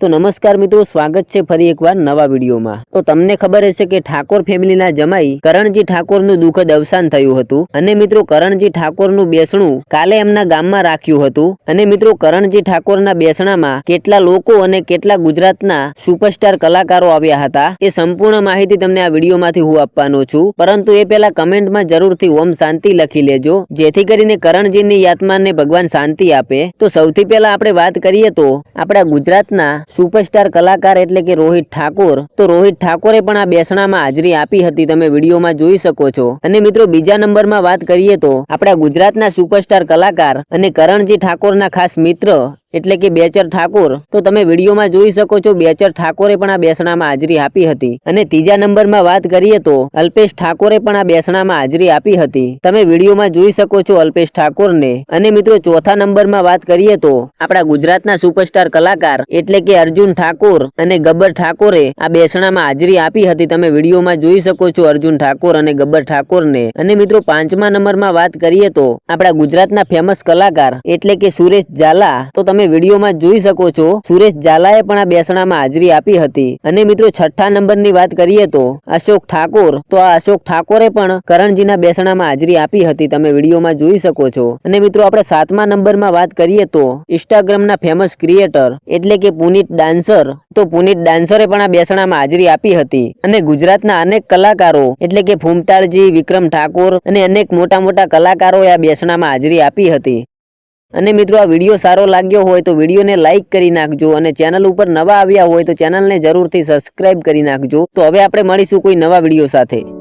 તો નમસ્કાર મિત્રો, સ્વાગત છે ફરી એકવાર નવા વિડીયોમાં. તો તમને ખબર હશે કે ઠાકોર ફેમિલીના જમાઈ કરણજી ઠાકોરનું દુઃખદ અવસાન થયું હતું. અને મિત્રો, કરણજી ઠાકોરનું બેસણું કાલે એમના ગામમાં રાખ્યું હતું. અને મિત્રો, કરણજી ઠાકોરના બેસણામાં કેટલા લોકો અને કેટલા ગુજરાતના સુપરસ્ટાર કલાકારો આવ્યા હતા, એ સંપૂર્ણ માહિતી તમને આ વિડીયોમાંથી હું આપવાનો છું. પરંતુ એ પહેલા કમેન્ટમાં જરૂરથી ઓમ શાંતિ લખી લેજો. જેથી કરીને કરણજીની આત્માને ભગવાન શાંતિ આપે. તો સૌથી પહેલા આપણે વાત કરીએ તો આપણા ગુજરાતના સુપરસ્ટાર કલાકાર એટલે કે રોહિત ઠાકોર. તો રોહિત ઠાકોરે પણ આ બેસણામાં હાજરી આપી હતી, તમે વિડીયોમાં જોઈ શકો છો. અને મિત્રો, બીજા નંબરમાં વાત કરીએ તો, આપણા ગુજરાતના સુપરસ્ટાર કલાકાર અને કરણજી ઠાકોરના ખાસ મિત્ર એટલે કે બેચર ઠાકોર. તો તમે વિડીયોમાં જોઈ શકો છો બેચર ઠાકોરે પણ આ બેસણામાં હાજરી આપી હતી. અને ત્રીજા નંબરમાં વાત કરીએ તો અલ્પેશ ઠાકોરે પણ આ બેસણામાં હાજરી આપી હતી. તમે વિડીયોમાં જોઈ શકો છો અલ્પેશ ઠાકોરને. અને મિત્રો ચોથા નંબરમાં વાત કરીએ તો આપણા ગુજરાતના સુપરસ્ટાર કલાકાર એટલે કે અર્જુન ઠાકોર અને ગબ્બર ઠાકોરે આ બેસણામાં હાજરી આપી હતી. તમે વિડીયોમાં જોઈ શકો છો અર્જુન ઠાકોર અને ગબ્બર ઠાકોરને. અને મિત્રો પાંચમા નંબરમાં વાત કરીએ તો આપણા ગુજરાતના ફેમસ કલાકાર એટલે કે સુરેશ ઝાલા. તો તમે વિડીયોમાં જોઈ શકો છો, સુરેશ ઝાલાએ પણ આ બેસણામાં હાજરી આપી હતી. અને મિત્રો, છઠ્ઠા નંબરની વાત કરીએ તો, અશોક ઠાકોર, તો આ અશોક ઠાકોરે પણ કરણજીના બેસણામાં હાજરી આપી હતી, તમે વિડીયોમાં જોઈ શકો છો. અને મિત્રો, આપણે સાતમા નંબરમાં વાત કરીએ તો, ઇન્સ્ટાગ્રામના ફેમસ ક્રિએટર, એટલે કે પુનિત ડાન્સર, તો પુનિત ડાન્સરે પણ આ બેસણામાં હાજરી આપી હતી. અને ગુજરાતના અનેક કલાકારો, એટલે કે ફૂમતાળજી વિક્રમ ઠાકોર, અને અનેક મોટા મોટા કલાકારોએ આ બેસણામાં હાજરી આપી હતી. અને મિત્રો, આ વીડિયો સારો લાગ્યો હોય તો વિડીયોને લાઇક કરી નાખજો અને ચેનલ ઉપર નવા આવ્યા હોય તો ચેનલને જરૂરથી સબસ્ક્રાઇબ કરી નાખજો. તો હવે આપણે મળીશું કોઈ નવા વીડિયો સાથે.